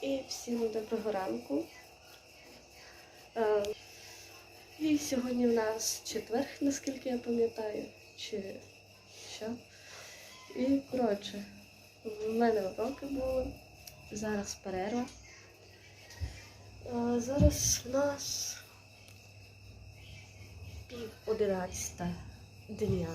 І всім доброго ранку. Е, І сьогодні в нас четверг, наскільки я пам'ятаю, чи що. І коротше, в мене уроки були. Зараз перерва. Е, Зараз у нас пів одинадцята дня.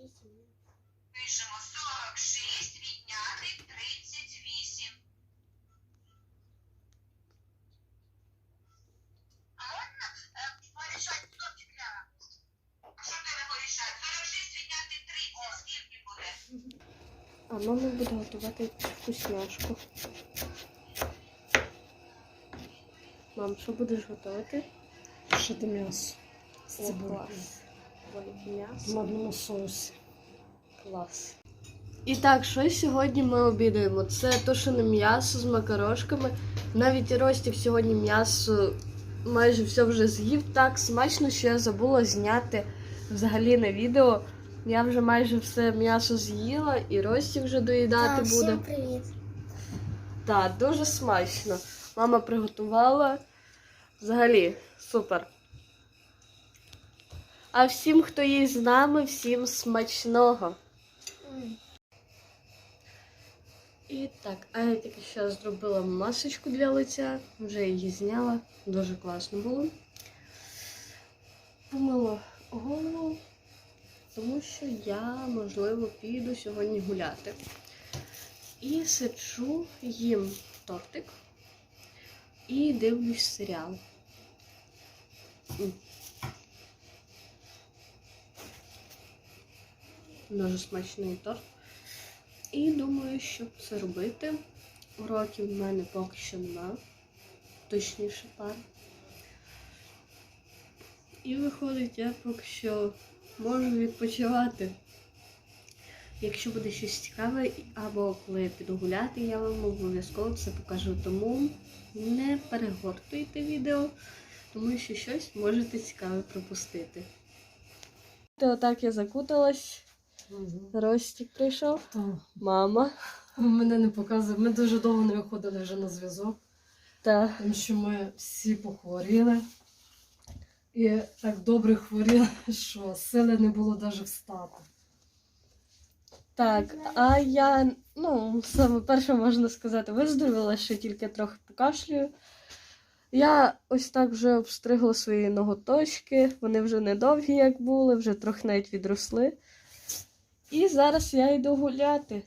Пишемо 46 відняти 38. А можна е, порішати хлопчика? А що не порішати? 46 відняти 30 скільки буде? А мама буде готувати вкусняшку. Мам, що будеш готувати? Шити м'ясо з О, цибулькою. Велике В м'ясо. модному соусі. Клас. І так, що сьогодні ми обідаємо? Це тушене м'ясо з макарошками. Навіть і Ростік сьогодні м'ясо майже все вже з'їв. Так смачно, що я забула зняти взагалі на відео. Я вже майже все м'ясо з'їла, і Ростік вже доїдати Так, буде. Всім привіт. Так, дуже смачно. Мама приготувала. Взагалі, супер. А всім, хто є з нами, всім смачного. І так, а я тільки що зробила масочку для лиця, вже її зняла. Дуже класно було. Помила голову, тому що я, можливо, піду сьогодні гуляти. І сиджу, їм тортик і дивлюсь серіал. Дуже смачний торт. І думаю, що це робити. Уроків в мене поки що нема. Точніше пар. І виходить, я поки що можу відпочивати. Якщо буде щось цікаве, або коли я піду гуляти, я вам обов'язково це покажу. Тому не перегортуйте відео, тому що щось можете цікаве пропустити. Отак я закуталась. Ростік прийшов. Так. Мама. Мене не показує. Ми дуже довго не виходили вже на зв'язок, тому що ми всі похворіли. І так добре хворіли, що сили не було навіть встати. так, а я, ну, саме перше можна сказати, виздоровіла, ще тільки трохи покашлюю. Я ось так вже обстригла свої ноготочки, вони вже не довгі, як були, вже трохи навіть відросли. І зараз я йду гуляти.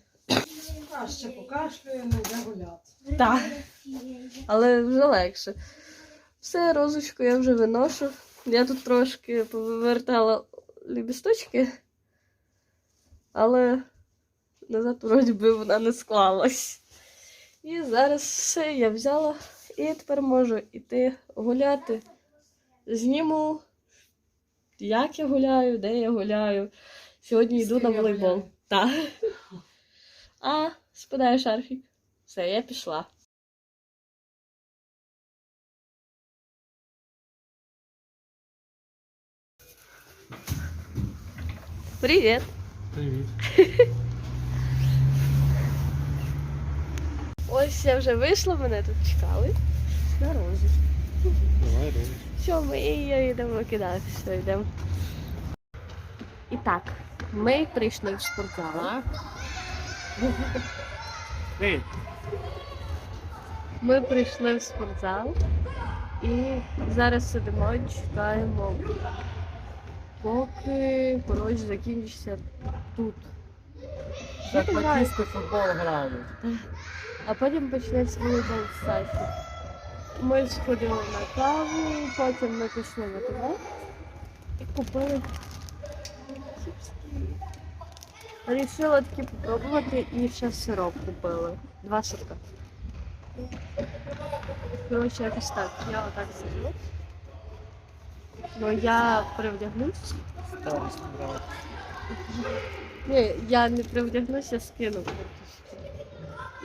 А ще не йде гуляти. Так, але вже легше. Все, розочку я вже виношу. Я тут трошки повертала лібісточки, але назад вроді би вона не склалась. І зараз все я взяла і тепер можу йти гуляти. Зніму, як я гуляю, де я гуляю. Сьогодні йду З на ким я волейбол. гуляю? Так. А, спадає шарфік. Все, я пішла. Привіт. Привіт. Ось я вже вийшла, мене тут чекали. На розі. Давай, Ром. Все, ми її йдемо кидати, все, йдемо. І так, ми прийшли в спортзал. Ми прийшли в спортзал і зараз сидимо, чекаємо, поки коротше закінчиться тут. Так ти батісти футбол грали. А потім почнеться волейбол в саді. Ми сходили на каву, потім ми пішли в АТБ і купили. Рішила таки попробувати і ще сироп купили. Два сирка. Коротше, якось так. Я отак сиджу. Ну я привдягнусь. Ні, я не привдягнусь, я скину.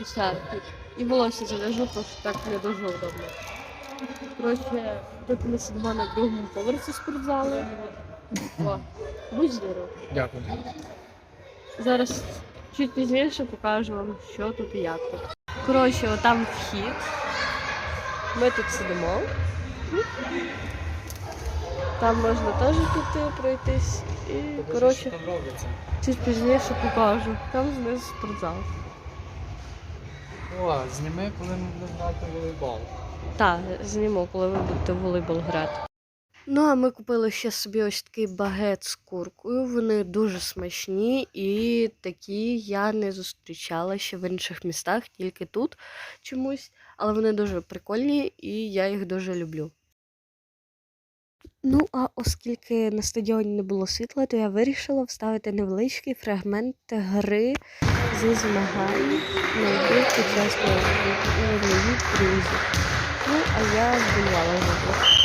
І шарфик. І волосся зав'яжу, тому що так не дуже удобно. Коротше, тут ми сидимо на другому поверсі спортзалу. О, будь здоров. Дякую. Зараз чуть пізніше покажу вам, що тут і як тут. Коротше, отам вхід. Ми тут сидимо. Там можна теж піти, пройтись. І, коротше, чуть пізніше покажу. Там знизу спортзал. О, зніми, коли ми будемо грати в волейбол. Так, зніму, коли ви будете в волейбол грати. Ну, а ми купили ще собі ось такий багет з куркою. Вони дуже смачні і такі я не зустрічала ще в інших містах, тільки тут чомусь. Але вони дуже прикольні і я їх дуже люблю. Ну, а оскільки на стадіоні не було світла, то я вирішила вставити невеличкий фрагмент гри зі змагань учасників від друзів. Ну, а я вболівала за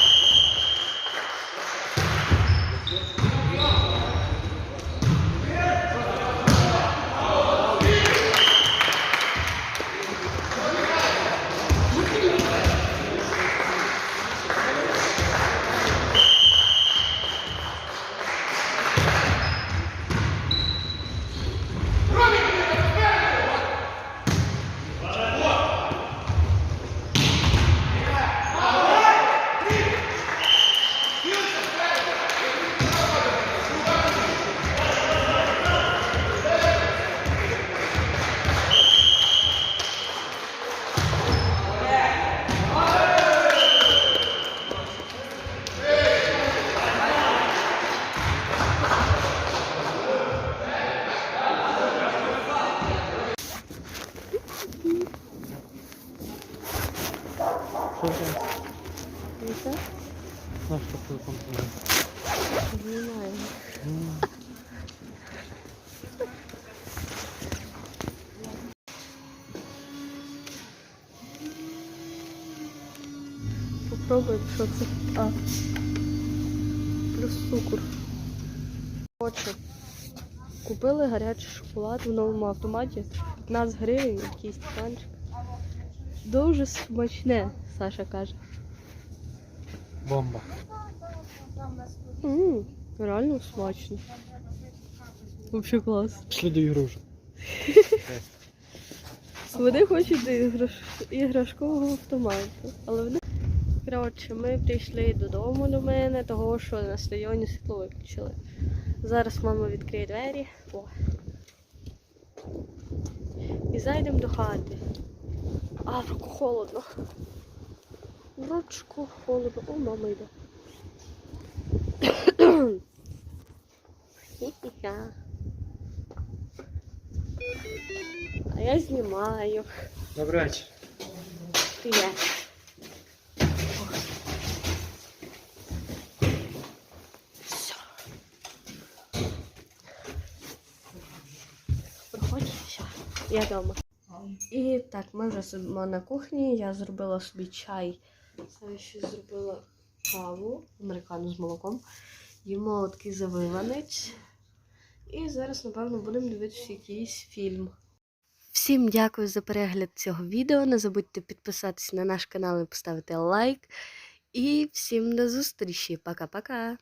І це На що компонент? знімаємо. Попробуємо, що це. А. Плюс цукор. Отже, купили гарячий шоколад в новому автоматі. 15 гривень, якийсь стаканчик. Дуже смачне, Саша каже. Бомба. Ммм, реально смачно. Вообще клас. Пішли до ігрушок. Вони хочуть до іграш... іграшкового автомату. Але вони. Коротше, ми прийшли додому до мене, того що на стадіоні світло виключили. Зараз мама відкриє двері. О. І зайдемо до хати. А, в руку холодно. В ручку холодно. О, мама йде. Хі-хі-ха. А я знімаю. Добрий вечір. Привет. Все. Проходь, все. Я вдома. І так, ми вже сидимо на кухні. Я зробила собі чай. Це ще зробила каву, американу з молоком. Їмо такий завиванець. І зараз, напевно, будемо дивитися якийсь фільм. Всім дякую за перегляд цього відео. Не забудьте підписатися на наш канал і поставити лайк. І всім до зустрічі. Пока-пока.